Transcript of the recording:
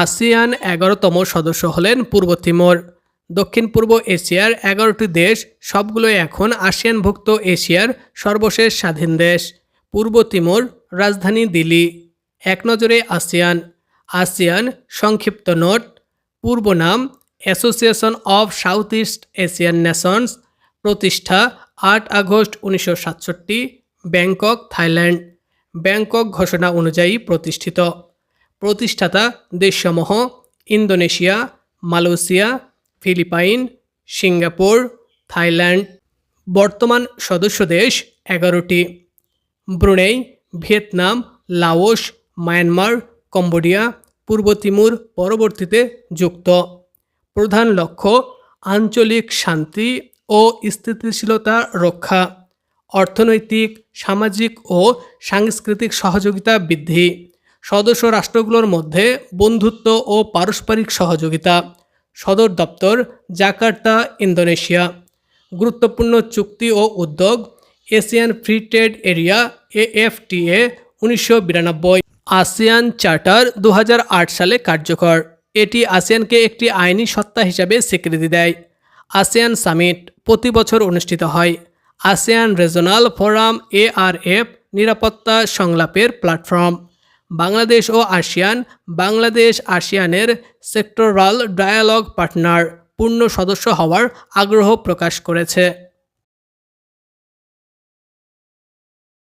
ASEAN এগারোতম সদস্য হলেন পূর্ব তিমোর। দক্ষিণ পূর্ব এশিয়ার এগারোটি দেশ, সবগুলোই এখন আসিয়ানভুক্ত এশিয়ার সর্বশেষ স্বাধীন দেশ। পূর্ব তিমোর রাজধানী দিল্লি। এক নজরে আসিয়ান। আসিয়ান সংক্ষিপ্ত নোট। পূর্ব নাম association of south east Asian nations. প্রতিষ্ঠা আট আগস্ট উনিশশো সাতষট্টি, ব্যাংকক, থাইল্যান্ড। ব্যাংকক ঘোষণা অনুযায়ী প্রতিষ্ঠিত। প্রতিষ্ঠাতা দেশসমূহ Indonesia, Malaysia, Philippines, Singapore, Thailand. বর্তমান সদস্য দেশ এগারোটি। Brunei, Vietnam, Laos, Myanmar, Cambodia, পূর্ব তিমুর পরবর্তীতে যুক্ত। প্রধান লক্ষ্য, আঞ্চলিক শান্তি ও স্থিতিশীলতা রক্ষা। অর্থনৈতিক, সামাজিক ও সাংস্কৃতিক সহযোগিতা বৃদ্ধি। সদস্য রাষ্ট্রগুলোর মধ্যে বন্ধুত্ব ও পারস্পরিক সহযোগিতা, সদর দপ্তর জাকার্তা, ইন্দোনেশিয়া। গুরুত্বপূর্ণ চুক্তি ও উদ্যোগ Asian free trade area, AFTA, উনিশশো বিরানব্বই। আসিয়ান চার্টার দু হাজার আট সালে কার্যকর। এটি আসিয়ানকে একটি আইনি সত্তা হিসাবে স্বীকৃতি দেয়। আসিয়ান সামিট প্রতি বছর অনুষ্ঠিত হয়। আসিয়ান রিজনাল ফোরাম এআরএফ, নিরাপত্তা সংলাপের প্ল্যাটফর্ম। বাংলাদেশ ও আসিয়ান বাংলাদেশ আসিয়ানের সেক্টরাল ডায়ালগ পার্টনার পূর্ণ সদস্য হওয়ার আগ্রহ প্রকাশ করেছে।